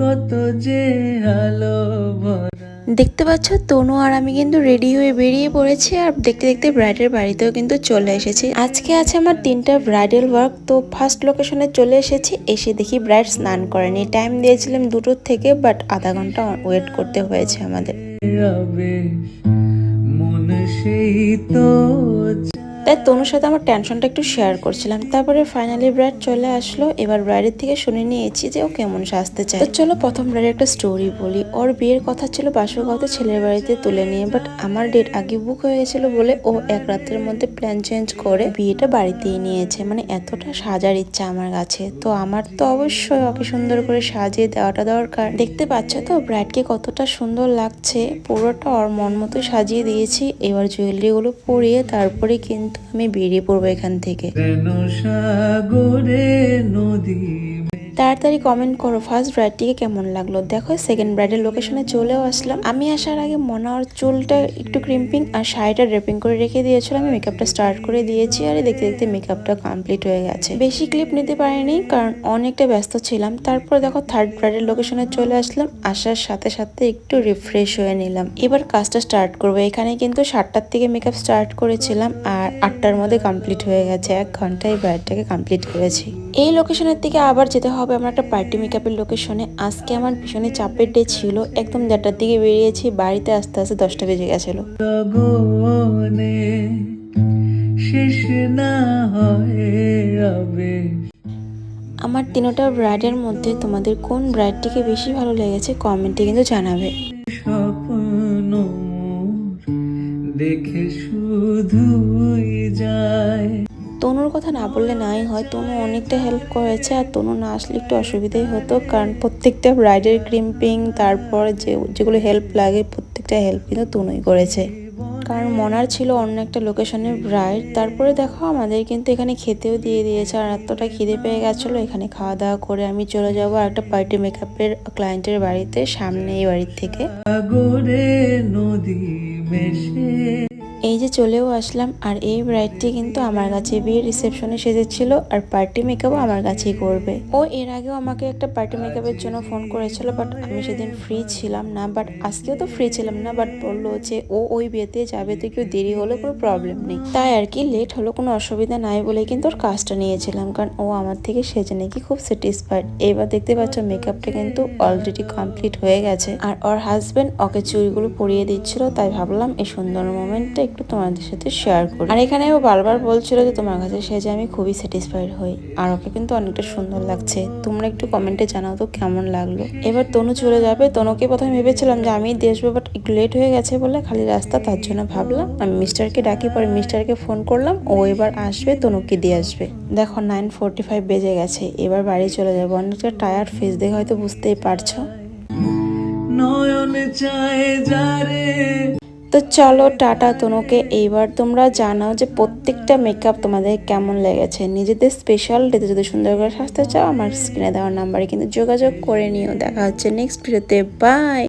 কত যে আলো ভরা। দেখতে পাচ্ছ তনু আর আমি কিন্তু রেডি হয়ে বেরিয়ে পড়েছি আর দেখতে দেখতে ব্রাইডের বাড়িতেও কিন্তু চলে এসেছি। আজকে আছে আমার তিনটা ব্রাইডাল ওয়ার্ক তো ফার্স্ট লোকেশনে চলে এসেছি এসে দেখি ব্রাইড স্নান করেনি। টাইম দিয়েছিলাম দুটোর থেকে বাট আধা ঘণ্টা ওয়েট করতে হয়েছে আমাদের। সেই তো তাই তনুর সাথে আমার টেনশনটা একটু শেয়ার করছিলাম। তারপরে ফাইনালি ব্রাইড চলে আসলো। এবার ব্রাইডের থেকে শুনে নিয়েছি যে ও কেমন সাজতে চায়। চলো প্রথম ব্রাইডের একটা স্টোরি বলি। ওর বিয়ের কথা ছিল বাসরগাঁওতে ছেলের বাড়িতে তুলে নিয়ে বাট আমার ডেট আগে বুক হয়ে গেছিল বলে ও এক রাতের মধ্যে প্ল্যান চেঞ্জ করে বিয়েটা বাড়িতেই নিয়েছে। মানে এতটা সাজার ইচ্ছা আমার কাছে। তো আমার তো অবশ্যই ওকে সুন্দর করে সাজিয়ে দেওয়াটা দরকার। দেখতে পাচ্ছ তো ব্রাইডকে কতটা সুন্দর লাগছে। পুরোটা ওর মন মতো সাজিয়ে দিয়েছি। এবার জুয়েলারিগুলো পরিয়ে তারপরে কিন্তু আমি বেরিয়ে পড়ব এখান থেকে। নদী তাড়াতাড়ি কমেন্ট করো ফার্স্ট ব্রাইডটিকে কেমন লাগল? দেখো সেকেন্ড ব্রাইডের লোকেশনে চলেও আসলাম। আমি আসার আগে মনে ওর চুলটা একটু ক্রিম্পিং আর শাড়িটা ড্রেপিং করে রেখে দিয়েছিল। আমি মেকআপটা স্টার্ট করে দিয়েছি আর দেখতে দেখতে মেকআপটা কমপ্লিট হয়ে গেছে। বেশি ক্লিপ নিতে পারিনি কারণ অনেকটা ব্যস্ত ছিলাম। তারপর দেখো থার্ড ব্রাইডের লোকেশনে চলে আসলাম। আসার সাথে সাথে একটু রিফ্রেশ হয়ে নিলাম। এবার কাজটা স্টার্ট করব। এখানে কিন্তু সাতটার থেকে মেকআপ স্টার্ট করেছিলাম আর আটটার মধ্যে কমপ্লিট হয়ে গেছে। এক ঘন্টায় ব্রাইডটাকে কমপ্লিট করেছি। এই লোকেশনের থেকে আবার যেতে হবে। আমার একটা পার্টি মেকআপের লোকেশনে আজকে আমার ভীষণই চাপের ডে ছিল। একদম দেড়টার দিকে বেরিয়েছি বাড়িতে আস্তে আস্তে দশটা বেজে গেছিল। শেষ না হয় আমার তিনোটা ব্রাইডের মধ্যে তোমাদের কোন ব্রাইডটিকে বেশি ভালো লেগেছে কমেন্টে কিন্তু জানাবে। দেখে শুধুই যায়। তনুর কথা না বললে নাই। হয় তনু অনেকটা হেল্প করেছে আর তনু না আসলে একটু অসুবিধাই হতো। কারণ প্রত্যেকটা ব্রাইডের ক্রিম্পিং তারপর যে, যেগুলো হেল্প লাগে, প্রত্যেকটা হেল্প কিন্তু তনুই করেছে। কারণ মনার ছিল অন্য একটা লোকেশনের ব্রাইড তারপরে দেখো আমাদের কিন্তু এখানে খেতেও দিয়ে দিয়েছে আর এতটা খিদে পেয়ে গেছিল। এখানে খাওয়া দাওয়া করে আমি চলে যাব আর একটা পার্টি মেকআপের ক্লায়েন্টের বাড়িতে, সামনে এই বাড়ির থেকে। নদী এই যে চলেও আসলাম, আর এই ব্রাইডটি কিন্তু আমার কাছে বিয়ের রিসেপশনে সেজেছিল, আর পার্টি মেকআপও আমার কাছেই করবে। ও এর আগেও আমাকে একটা পার্টি মেকআপের জন্য ফোন করেছিল বাট আমি সেদিন ফ্রি ছিলাম না বাট আজকেও তো ফ্রি ছিলাম না বাট বলল যে ও ওই বিয়েতে যাবে, তো কেউ দেরি হলে কোনো প্রবলেম নেই। তাই আর কি লেট হলো, কোনো অসুবিধা নাই বলে কিন্তু ওর কাজটা নিয়েছিলাম, কারণ ও আমার থেকে সেজে নাকি খুব স্যাটিসফাইড এবার দেখতে পাচ্ছ মেকআপটা কিন্তু অলরেডি কমপ্লিট হয়ে গেছে, আর ওর হাজবেন্ড ওকে চুড়িগুলো পরিয়ে দিচ্ছিল, তাই ভাবলাম এই সুন্দর মোমেন্টটা একটু তোমাদের সাথে শেয়ার করি। আর এখানে ও বারবার বলছিল যে তোমার কাছে সেজে আমি খুবই স্যাটিসফাইড হই। আর ওকে কিন্তু অনেকটা সুন্দর লাগছে। তোমরা একটু কমেন্টে জানাও তো কেমন লাগল। এবার তনু চলে যাবে। তনুকে প্রথমে ভেবেছিলাম যে আমি আসব বাট একটু লেট হয়ে গেছে বলে খালি রাস্তা, তার জন্য ভাবলাম আমি মিস্টারকে ডাকি, পরে মিস্টারকে ফোন করলাম। ও এবার আসবে, তনুকে দিয়ে আসবে। দেখো নাইন ফোরটি ফাইভ বেজে গেছে। এবার বাড়ি চলে যাব। অনেকটা টায়ার ফেস দেখে হয়তো বুঝতেই পারছ। নয়ন চায় যারে তো চলো টাটা তনুকে এইবার তোমরা জানাও যে প্রত্যেকটা মেকআপ তোমাদের কেমন লেগেছে। নিজেদের স্পেশাল ডেতে যদি সুন্দর করে সাজতে চাও, আমার স্ক্রিনে দেওয়ার নাম্বারে কিন্তু যোগাযোগ করে নিও। দেখা হচ্ছে নেক্সট ভিডিওতে বাই